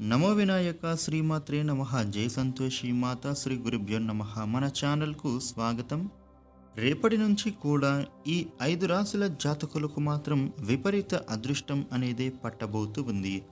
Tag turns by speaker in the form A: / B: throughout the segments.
A: నమో వినాయక శ్రీమాత్రే నమ. జై సంతోషి మాత శ్రీ గురుభ్యో నమ. మన ఛానల్కు స్వాగతం. రేపటి నుంచి కూడా ఈ ఐదు రాశుల జాతకులకు మాత్రం విపరీత అదృష్టం అనేది పట్టబోతూ ఉంది.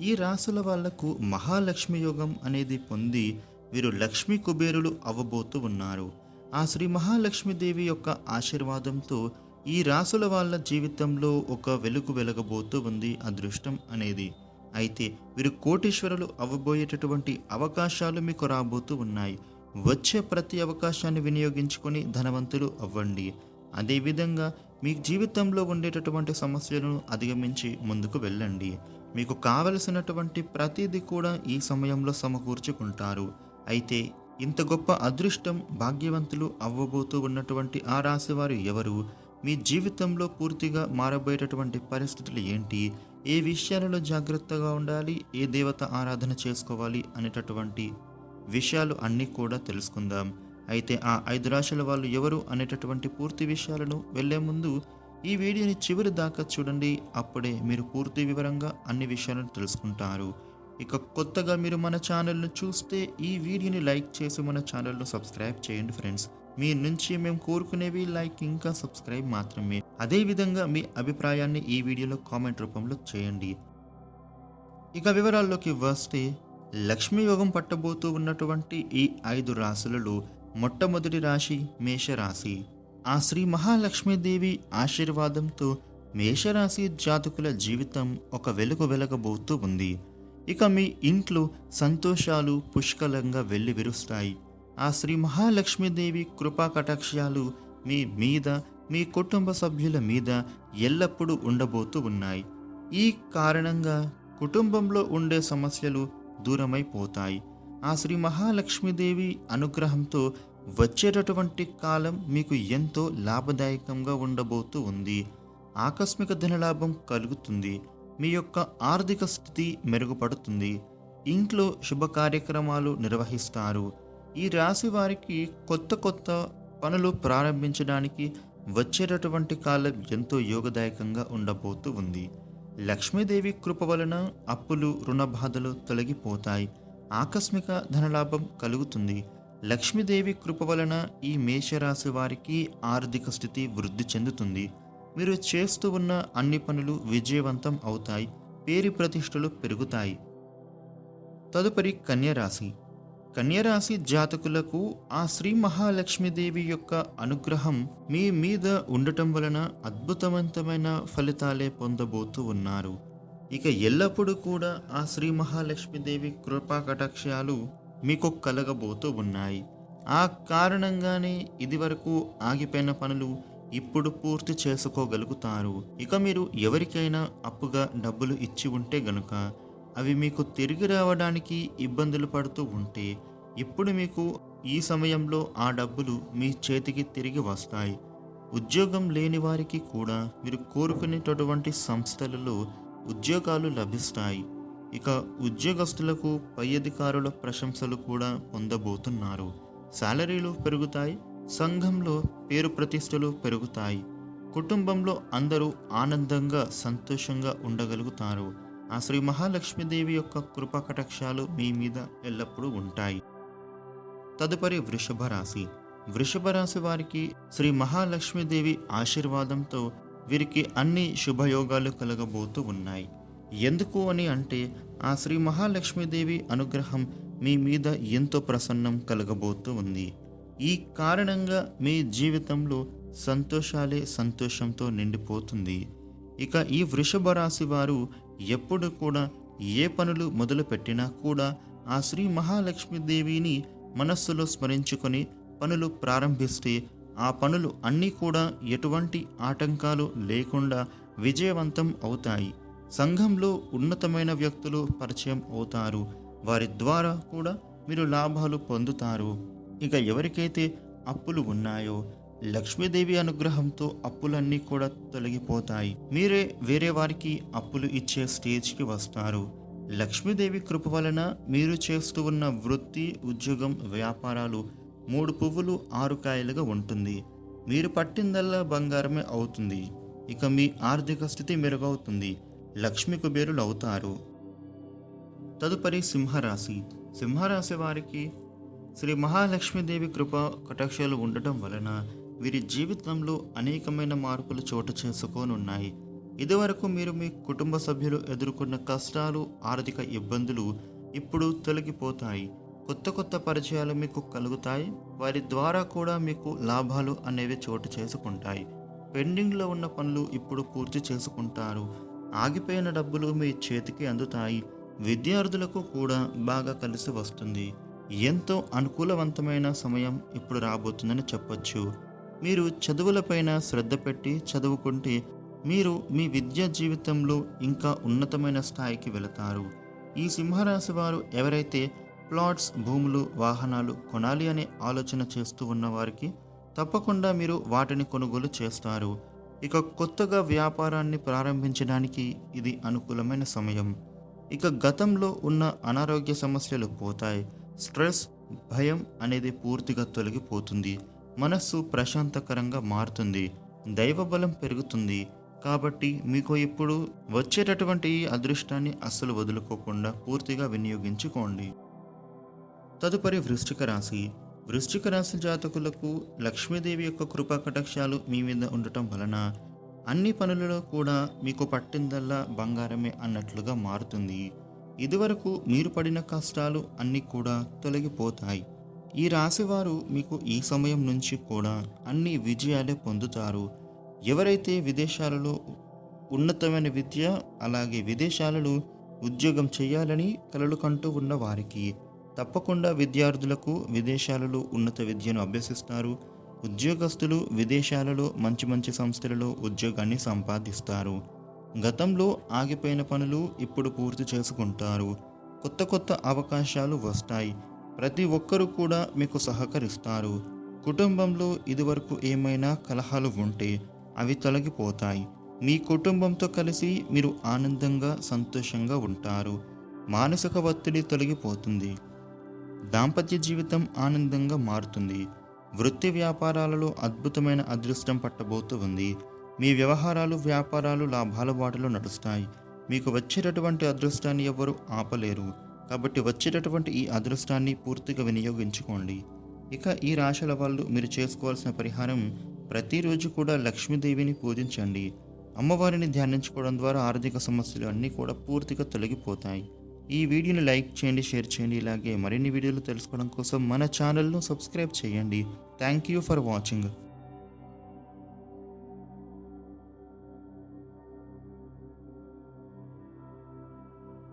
A: ఈ రాశుల వాళ్ళకు మహాలక్ష్మి యోగం అనేది పొంది వీరు లక్ష్మీ కుబేరులు అవ్వబోతూ ఉన్నారు. ఆ శ్రీ మహాలక్ష్మీదేవి యొక్క ఆశీర్వాదంతో ఈ రాసుల వాళ్ళ జీవితంలో ఒక వెలుగు వెలగబోతూ ఉంది అదృష్టం అనేది. అయితే వీరు కోటీశ్వరులు అవ్వబోయేటటువంటి అవకాశాలు మీకు రాబోతూ ఉన్నాయి. వచ్చే ప్రతి అవకాశాన్ని వినియోగించుకొని ధనవంతులు అవ్వండి. అదేవిధంగా మీ జీవితంలో ఉండేటటువంటి సమస్యలను అధిగమించి ముందుకు వెళ్ళండి. మీకు కావలసినటువంటి ప్రతిదీ కూడా ఈ సమయంలో సమకూర్చుకుంటారు. అయితే ఇంత గొప్ప అదృష్టం భాగ్యవంతులు అవ్వబోతూ ఉన్నటువంటి ఆ రాశివారు ఎవరు? మీ జీవితంలో పూర్తిగా మారబోయేటటువంటి పరిస్థితులు ఏంటి? ఏ విషయాలలో జాగ్రత్తగా ఉండాలి? ఏ దేవత ఆరాధన చేసుకోవాలి? అనేటటువంటి విషయాలు అన్నీ కూడా తెలుసుకుందాం. అయితే ఆ ఐదు రాశుల వాళ్ళు ఎవరు అనేటటువంటి పూర్తి విషయాలను వెళ్ళే ముందు ఈ వీడియోని చివరి దాకా చూడండి. అప్పుడే మీరు పూర్తి వివరంగా అన్ని విషయాలను తెలుసుకుంటారు. ఇక కొత్తగా మీరు మన ఛానల్ను చూస్తే ఈ వీడియోని లైక్ చేసి మన ఛానల్ను సబ్స్క్రైబ్ చేయండి ఫ్రెండ్స్. మీ నుంచి మేము కోరుకునేవి లైక్ ఇంకా సబ్స్క్రైబ్ మాత్రమే. అదేవిధంగా మీ అభిప్రాయాన్ని ఈ వీడియోలో కామెంట్ రూపంలో చేయండి. ఇక వివరాల్లోకి వస్తే లక్ష్మీ యోగం పట్టబోతూ ఉన్నటువంటి ఈ ఐదు రాశులలో మొట్టమొదటి రాశి మేషరాశి. ఆ శ్రీ మహాలక్ష్మీదేవి ఆశీర్వాదంతో మేషరాశి జాతకుల జీవితం ఒక వెలుగు వెలగబోతూ ఉంది. ఇక మీ ఇంట్లో సంతోషాలు పుష్కలంగా వెళ్ళి విరుస్తాయి ఆ శ్రీ మహాలక్ష్మీదేవి కృపా కటాక్షాలు మీ మీద మీ కుటుంబ సభ్యుల మీద ఎల్లప్పుడూ ఉండబోతూ ఉన్నాయి. ఈ కారణంగా కుటుంబంలో ఉండే సమస్యలు దూరమైపోతాయి. ఆ శ్రీ మహాలక్ష్మీదేవి అనుగ్రహంతో వచ్చేటటువంటి కాలం మీకు ఎంతో లాభదాయకంగా ఉండబోతూ ఉంది. ఆకస్మిక ధనలాభం కలుగుతుంది. మీ యొక్క ఆర్థిక స్థితి మెరుగుపడుతుంది. ఇంట్లో శుభ కార్యక్రమాలు నిర్వహిస్తారు. ఈ రాశి వారికి కొత్త కొత్త పనులు ప్రారంభించడానికి వచ్చేటటువంటి కాలం ఎంతో యోగదాయకంగా ఉండబోతూ ఉంది. లక్ష్మీదేవి కృప వలన అప్పులు రుణ బాధలు తొలగిపోతాయి. ఆకస్మిక ధనలాభం కలుగుతుంది. లక్ష్మీదేవి కృప వలన ఈ మేషరాశి వారికి ఆర్థిక స్థితి వృద్ధి చెందుతుంది. మీరు చేస్తూ ఉన్న అన్ని పనులు విజయవంతం అవుతాయి. పేరు ప్రతిష్టలు పెరుగుతాయి. తదుపరి కన్యరాశి. కన్యరాశి జాతకులకు ఆ శ్రీ మహాలక్ష్మీదేవి యొక్క అనుగ్రహం మీ మీద ఉండటం వలన అద్భుతవంతమైన ఫలితాలే పొందబోతూ ఉన్నారు. ఇక ఎల్లప్పుడూ కూడా ఆ శ్రీ మహాలక్ష్మీదేవి కృపా కటాక్షాలు మీకు కలగబోతూ ఉన్నాయి. ఆ కారణంగానే ఇదివరకు ఆగిపోయిన పనులు ఇప్పుడు పూర్తి చేసుకోగలుగుతారు. ఇక మీరు ఎవరికైనా అప్పుగా డబ్బులు ఇచ్చి ఉంటే గనుక అవి మీకు తిరిగి రావడానికి ఇబ్బందులు పడుతూ ఉంటే ఇప్పుడు మీకు ఈ సమయంలో ఆ డబ్బులు మీ చేతికి తిరిగి వస్తాయి. ఉద్యోగం లేని వారికి కూడా మీరు కోరుకునేటటువంటి సంస్థలలో ఉద్యోగాలు లభిస్తాయి. ఇక ఉద్యోగస్తులకు పై అధికారుల ప్రశంసలు కూడా పొందబోతున్నారు. శాలరీలు పెరుగుతాయి సంఘంలో పేరు ప్రతిష్టలు పెరుగుతాయి. కుటుంబంలో అందరూ ఆనందంగా సంతోషంగా ఉండగలుగుతారు. ఆ శ్రీ మహాలక్ష్మీదేవి యొక్క కృప కటాక్షాలు మీ మీద ఎల్లప్పుడూ ఉంటాయి. తదుపరి వృషభ రాశి. వృషభ రాశి వారికి శ్రీ మహాలక్ష్మీదేవి ఆశీర్వాదంతో వీరికి అన్ని శుభయోగాలు కలగబోతూ ఉన్నాయి. ఎందుకు అని అంటే ఆ శ్రీ మహాలక్ష్మీదేవి అనుగ్రహం మీ మీద ఎంతో ప్రసన్నం కలగబోతూ ఉంది. ఈ కారణంగా మీ జీవితంలో సంతోషాలే సంతోషంతో నిండిపోతుంది. ఇక ఈ వృషభ రాశి వారు ఎప్పుడు కూడా ఏ పనులు మొదలు పెట్టినా కూడా ఆ శ్రీ మహాలక్ష్మీదేవిని మనస్సులో స్మరించుకొని పనులు ప్రారంభిస్తే ఆ పనులు అన్నీ కూడా ఎటువంటి ఆటంకాలు లేకుండా విజయవంతం అవుతాయి. సంఘంలో ఉన్నతమైన వ్యక్తులు పరిచయం అవుతారు. వారి ద్వారా కూడా మీరు లాభాలు పొందుతారు. ఇక ఎవరికైతే అప్పులు ఉన్నాయో లక్ష్మీదేవి అనుగ్రహంతో అప్పులన్నీ కూడా తొలగిపోతాయి. మీరే వేరే వారికి అప్పులు ఇచ్చే స్టేజ్కి వస్తారు. లక్ష్మీదేవి కృప వలన మీరు చేస్తూ ఉన్న వృత్తి ఉద్యోగం వ్యాపారాలు మూడు పువ్వులు ఆరు కాయలుగా ఉంటుంది. మీరు పట్టిందల్లా బంగారమే అవుతుంది. ఇక మీ ఆర్థిక స్థితి మెరుగవుతుంది. లక్ష్మి కుబేరులు అవుతారు. తదుపరి సింహరాశి. సింహరాశి వారికి శ్రీ మహాలక్ష్మీదేవి కృప కటాక్షాలు ఉండటం వలన వీరి జీవితంలో అనేకమైన మార్పులు చోటు చేసుకోనున్నాయి. ఇదివరకు మీరు మీ కుటుంబ సభ్యులు ఎదుర్కొన్న కష్టాలు ఆర్థిక ఇబ్బందులు ఇప్పుడు తొలగిపోతాయి. కొత్త కొత్త పరిచయాలు మీకు కలుగుతాయి. వారి ద్వారా కూడా మీకు లాభాలు అనేవి చోటు చేసుకుంటాయి. పెండింగ్లో ఉన్న పనులు ఇప్పుడు పూర్తి చేసుకుంటారు. ఆగిపోయిన డబ్బులు మీ చేతికి అందుతాయి. విద్యార్థులకు కూడా బాగా కలిసి వస్తుంది. ఎంతో అనుకూలవంతమైన సమయం ఇప్పుడు రాబోతుందని చెప్పొచ్చు. మీరు చదువులపైన శ్రద్ధ పెట్టి చదువుకుంటే మీరు మీ విద్యా జీవితంలో ఇంకా ఉన్నతమైన స్థాయికి వెళతారు. ఈ సింహరాశి వారు ఎవరైతే ప్లాట్స్ భూములు వాహనాలు కొనాలి అనే ఆలోచన చేస్తూ ఉన్నవారికి తప్పకుండా మీరు వాటిని కొనుగోలు చేస్తారు. ఇక కొత్తగా వ్యాపారాన్ని ప్రారంభించడానికి ఇది అనుకూలమైన సమయం. ఇక గతంలో ఉన్న అనారోగ్య సమస్యలు పోతాయి. స్ట్రెస్ భయం అనేది పూర్తిగా తొలగిపోతుంది. మనస్సు ప్రశాంతకరంగా మారుతుంది. దైవబలం పెరుగుతుంది. కాబట్టి మీకు ఇప్పుడు వచ్చేటటువంటి అదృష్టాన్ని అస్సలు వదులుకోకుండా పూర్తిగా వినియోగించుకోండి. తదుపరి వృశ్చిక రాశి. వృశ్చిక రాశి జాతకులకు లక్ష్మీదేవి యొక్క కృపా కటాక్షాలు మీ మీద ఉండటం వలన అన్ని పనులలో కూడా మీకు పట్టిందల్లా బంగారమే అన్నట్లుగా మారుతుంది. ఇదివరకు మీరు పడిన కష్టాలు అన్నీ కూడా తొలగిపోతాయి. ఈ రాశివారు మీకు ఈ సమయం నుంచి కూడా అన్ని విజయాలే పొందుతారు. ఎవరైతే విదేశాలలో ఉన్నతమైన విద్య అలాగే విదేశాలలో ఉద్యోగం చేయాలని కలలు కంటూ ఉన్న వారికి తప్పకుండా విద్యార్థులకు విదేశాలలో ఉన్నత విద్యను అభ్యసిస్తారు. ఉద్యోగస్తులు విదేశాలలో మంచి మంచి సంస్థలలో ఉద్యోగాన్ని సంపాదిస్తారు. గతంలో ఆగిపోయిన పనులు ఇప్పుడు పూర్తి చేసుకుంటారు. కొత్త కొత్త అవకాశాలు వస్తాయి. ప్రతి ఒక్కరూ కూడా మీకు సహకరిస్తారు. కుటుంబంలో ఇదివరకు ఏమైనా కలహాలు ఉంటే అవి తొలగిపోతాయి. మీ కుటుంబంతో కలిసి మీరు ఆనందంగా సంతోషంగా ఉంటారు. మానసిక ఒత్తిడి తొలగిపోతుంది. దాంపత్య జీవితం ఆనందంగా మారుతుంది. వృత్తి వ్యాపారాలలో అద్భుతమైన అదృష్టం పట్టబోతూ ఉంది. మీ వ్యవహారాలు వ్యాపారాలు లాభాల బాటలో నడుస్తాయి. మీకు వచ్చేటటువంటి అదృష్టాన్ని ఎవరు ఆపలేరు. కాబట్టి వచ్చేటటువంటి ఈ అదృష్టాన్ని పూర్తిగా వినియోగించుకోండి. ఇక ఈ రాశుల వాళ్ళు మీరు చేసుకోవాల్సిన పరిహారం ప్రతిరోజు కూడా లక్ష్మీదేవిని పూజించండి. అమ్మవారిని ధ్యానించుకోవడం ద్వారా ఆర్థిక సమస్యలు అన్నీ కూడా పూర్తిగా తొలగిపోతాయి. ఈ వీడియోని లైక్ చేయండి షేర్ చేయండి. ఇలాగే మరిన్ని వీడియోలు తెలుసుకోవడం కోసం మన ఛానల్ను సబ్స్క్రైబ్ చేయండి. Thank you for watching.